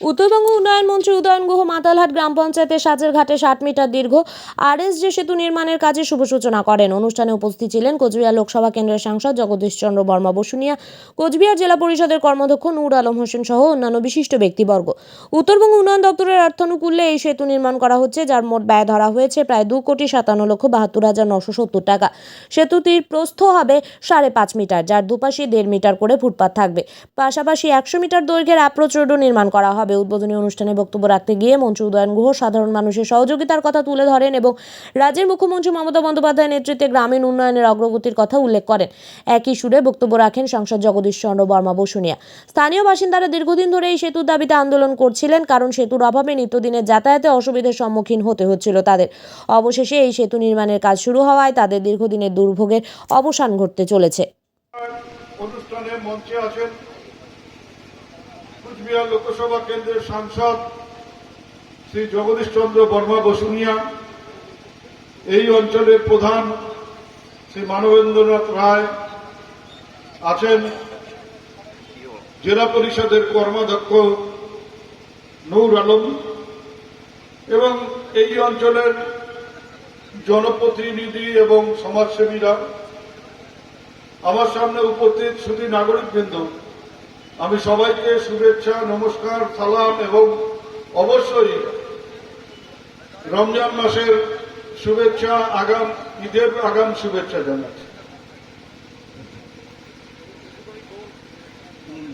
উত্তরবঙ্গ উন্নয়ন মন্ত্রী উদয়ন গুহ মাতালহাট গ্রাম পঞ্চায়েতের সাজের ঘাটে ষাট মিটার দীর্ঘ আরএস যে সেতু নির্মাণের কাজে শুভ সূচনা করেন। অনুষ্ঠানে উপস্থিত ছিলেন কোচবিহার লোকসভা কেন্দ্রের সাংসদ জগদীশ চন্দ্র বর্মা বসুনিয়া, কোচবিহার জেলা পরিষদের কর্মাধ্যক্ষ নূর আলম হোসেন সহ অন্যান্য বিশিষ্ট ব্যক্তিবর্গ। উত্তরবঙ্গ উন্নয়ন দপ্তরের অর্থানুকূল্যে এই সেতু নির্মাণ করা হচ্ছে, যার মোট ব্যয় ধরা হয়েছে প্রায় দু কোটি সাতান্ন লক্ষ বাহাত্তর হাজার নশো সত্তর টাকা। সেতুটির প্রস্থ হবে সাড়ে পাঁচ মিটার, যার দুপাশে দেড় মিটার করে ফুটপাত থাকবে। পাশাপাশি একশো মিটার দৈর্ঘ্যের অ্যাপ্রোচ রোডও নির্মাণ করা হবে। উদ্বোধনী অনুষ্ঠানে বক্তব্য রাখতে গিয়ে মন্ত্রী উদয়ন গুহ সাধারণ মানুষের সহযোগিতার কথা তুলে ধরেন এবং রাজ্যের মুখ্যমন্ত্রী মমতা বন্দ্যোপাধ্যায়ের নেতৃত্বে গ্রামীণ উন্নয়নের অগ্রগতির কথা উল্লেখ করেন। একই সুরে বক্তব্য রাখেন সাংসদ জগদীশ চন্দ্র বর্মা বসুনিয়া। স্থানীয় বাসিন্দারা দীর্ঘদিন ধরে এই সেতুর দাবিতে আন্দোলন করছিলেন, কারণ সেতুর অভাবে নিত্যদিনের যাতায়াতে অসুবিধার সম্মুখীন হতে হচ্ছিল তাদের। অবশেষে এই সেতু নির্মাণের কাজ শুরু হওয়ায় তাদের দীর্ঘদিনের দুর্ভোগের অবসান ঘটতে চলেছে। অনুষ্ঠানে মঞ্চে আছেন কুচবিহার লোকসভা কেন্দ্রের সাংসদ শ্রী জগদীশ চন্দ্র বর্মা বসুনিয়া, এই অঞ্চলের প্রধান শ্রী মানবেন্দ্রনাথ রায় আছেন জেলা পরিষদের কর্মাধ্যক্ষ নূর আলম এবং এই অঞ্চলের জনপ্রতিনিধি এবং সমাজসেবীরা। আমার সামনে উপস্থিত শুধু নাগরিক নাগরিকবৃন্দ আমি সবাইকে শুভেচ্ছা, নমস্কার, সালাম এবং অবশ্যই রমজান মাসের শুভেচ্ছা, আগাম, ঈদের আগাম শুভেচ্ছা জানাচ্ছি।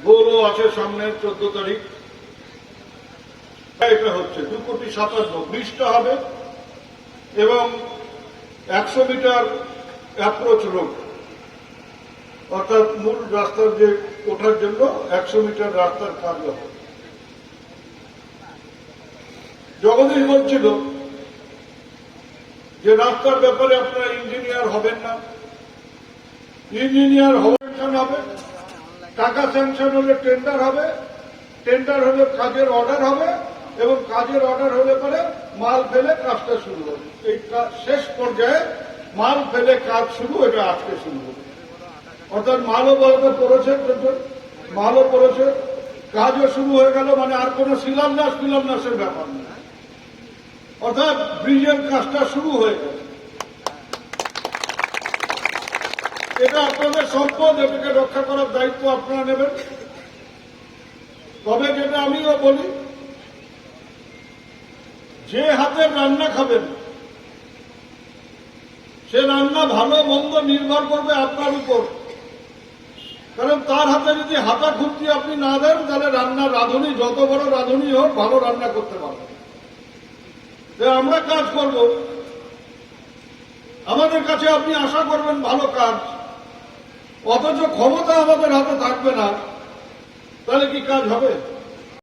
গোলও আছে সামনে চোদ্দ তারিখ। এটা হচ্ছে দু কোটি সাতান্ন ব্রিজটা হবে এবং একশো মিটার অ্যাপ্রোচ রোড অর্থাৎ মূল রাস্তার যে ওঠার জন্য একশো মিটার রাস্তার কাজ হবে জগদীশ বলছিল যে, রাস্তার ব্যাপারে আপনারা ইঞ্জিনিয়ার হবেন না। ইঞ্জিনিয়ার স্যাংশন হবে, টাকা স্যাংশন হলে টেন্ডার হবে টেন্ডার হলে কাজের অর্ডার হবে এবং কাজের অর্ডার হলে পরে মাল ফেলে কাজটা শুরু হবে। এই শেষ পর্যায়ে মাল ফেলে কাজ শুরু, এটা আজকে শুরু হবে। অর্থাৎ মালও বলতে পড়েছে মালও পড়েছে। কাজও শুরু হয়ে গেল মানে আর কোনো শিলান্যাস ফিলান্যাসের ব্যাপার নেই। অর্থাৎ ব্রিজের কাজটা শুরু হয়ে গেছে এটা আপনাদের সম্পদ, এটাকে রক্ষা করার দায়িত্ব আপনারা নেবেন। তবে যেটা আমিও বলি, যে হাতে রান্না খাবেন, সে রান্না ভালো, মন্দ নির্ভর করবে আপনার উপর। কারণ তার হাতে যদি হাতা খুঁজছি আপনি না দেন, তাহলে রান্না রাঁধুনি, যত বড় রাঁধুনি হোক, ভালো রান্না করতে পারবে। আমরা কাজ করব। আমাদের কাছে আপনি আশা করবেন ভালো কাজ। অথচ ক্ষমতা আমাদের হাতে থাকবে না। তাহলে কি কাজ হবে?